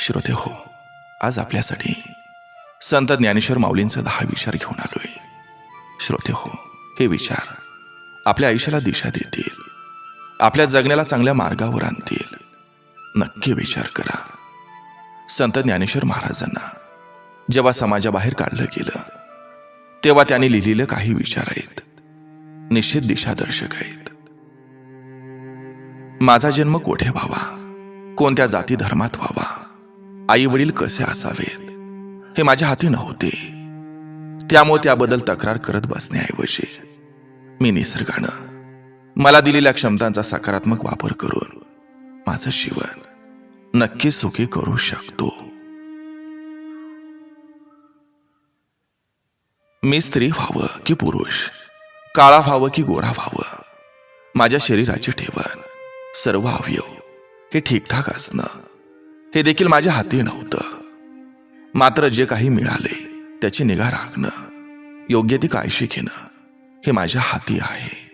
श्रोते हो आज आपल्यासाठी संत ज्ञानेश्वर माऊलींचा दहा विचार घेऊन आलोय. श्रोते हो हे विचार आपल्या आयुष्याला दिशा देतील. आपल्या जगण्याला चांगल्या मार्गावर आणतील. नक्की विचार करा. संत ज्ञानेश्वर महाराजांना जेव्हा समाजाबाहेर काढलं गेलं तेव्हा त्यांनी लिहिलेले काही विचार आहेत. निश्चित दिशादर्शक आहेत. माझा जन्म कोठे व्हावा? कोणत्या जाती धर्मात व्हावा? आई वडील कसे असावेत? हे माझ्या हाती नव्हते. त्यामुळे त्याबद्दल तक्रार करत बसण्याऐवजी मी निसर्गानं मला दिलेल्या क्षमतांचा सकारात्मक वापर करून माझं जीवन नक्की सुखी करू शकतो. मी स्त्री व्हावं की पुरुष काळा व्हावं की गोरा व्हावं माझ्या शरीराची ठेवण सर्व अवयव हे ठीकठाक असणं हे देखील माझ्या हाती नव्हतं. मात्र जे काही मिळाले त्याची निगा राखणं योग्य ती काळजी घेणं हे माझ्या हाती आहे.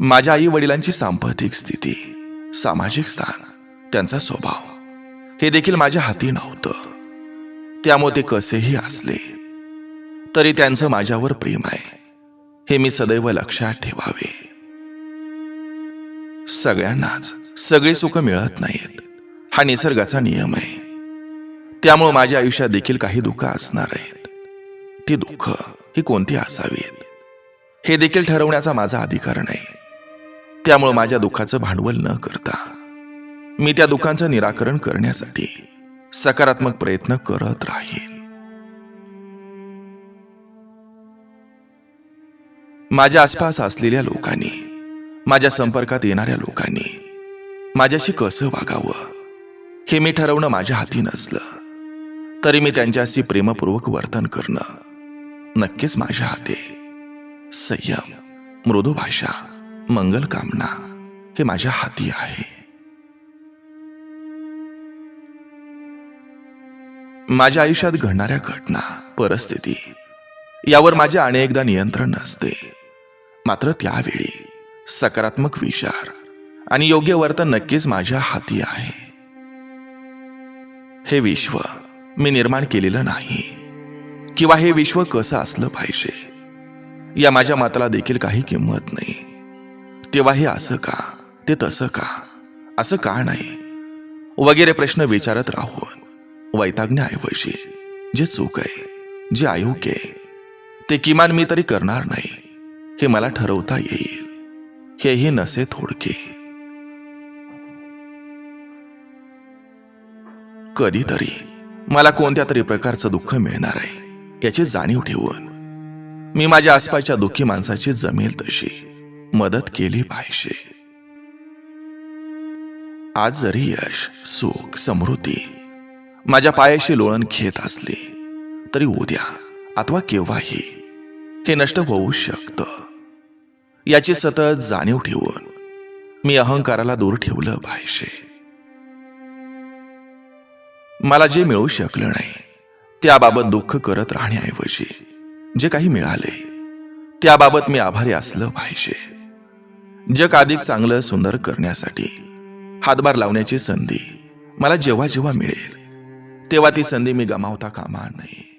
माझ्या आई वडिलांची सांपतिक स्थिती सामाजिक स्थान त्यांचा स्वभाव हे देखील माझ्या हाती नव्हतं. त्यामुळे ते कसेही असले तरी त्यांचं माझ्यावर प्रेम आहे. हे मी सदैव लक्षात ठेवावे. सगळ्यांनाच. सगळी सुख मिळत नाहीत. हा निसर्गाचा नियम आहे. त्यामुळे माझ्या आयुष्यात देखील काही दुःख असणार आहेत. ती दुःख ही कोणती असावीत? हे देखील ठरवण्याचा माझा अधिकार नाही. त्यामुळे माझ्या दुःखाचं भांडवल न करता मी त्या दुःखांचं निराकरण करण्यासाठी सकारात्मक प्रयत्न करत राहीन. माझ्या आसपास असलेल्या लोकांनी माझ्या संपर्कात येणाऱ्या लोकांनी माझ्याशी कसं वागावं हे मी ठरवणं माझ्या हाती नसलं. तरी मी त्यांच्याशी प्रेमपूर्वक वर्तन करणं नक्कीच माझ्या हाती. संयम मृदू भाषा मंगल कामना हे माझ्या हाती आहे. माझ्या आयुष्यात घडणाऱ्या घटना परिस्थिती यावर माझे अनेकदा नियंत्रण नसते. मात्र त्यावेळी सकारात्मक विचार. आणि योग्य वर्तन नक्कीच माझ्या हाती आहे. हे विश्व मी निर्माण केलेलं नाही. किंवा हे विश्व कसं असलं पाहिजे? या माझ्या मताला देखील काही किंमत नाही. तेव्हा हे असं का? ते तसं का? असं का नाही? वगैरे प्रश्न विचारत राहून वैतागण्याऐवजी जे चूक आहे जे अयोग्य आहे ते किमान मी तरी करणार नाही हे मला ठरवता येईल. हेही नसे थोडके. कधीतरी मला कोणत्या तरी प्रकारचं दुःख मिळणार आहे याची जाणीव ठेवून मी माझ्या आसपासच्या दुःखी माणसाची जमेल तशी मदत केली पाहिजे. आज जरी यश सुख समृद्धी माझ्या पायाशी लोळण घेत असली तरी उद्या अथवा केव्हाही हे नष्ट होऊ शकतं. याची सतत जाणीव ठेवून मी अहंकाराला दूर ठेवलं पाहिजे. मला जे मिळू शकलं नाही त्याबाबत दुःख करत राहण्याऐवजी जे काही मिळाले त्याबाबत मी आभारी असलं पाहिजे. जग अधिक चांगलं सुंदर करण्यासाठी हातभार लावण्याची संधी मला जेव्हा जेव्हा मिळेल तेव्हा ती संधी मी गमावता कामा नाही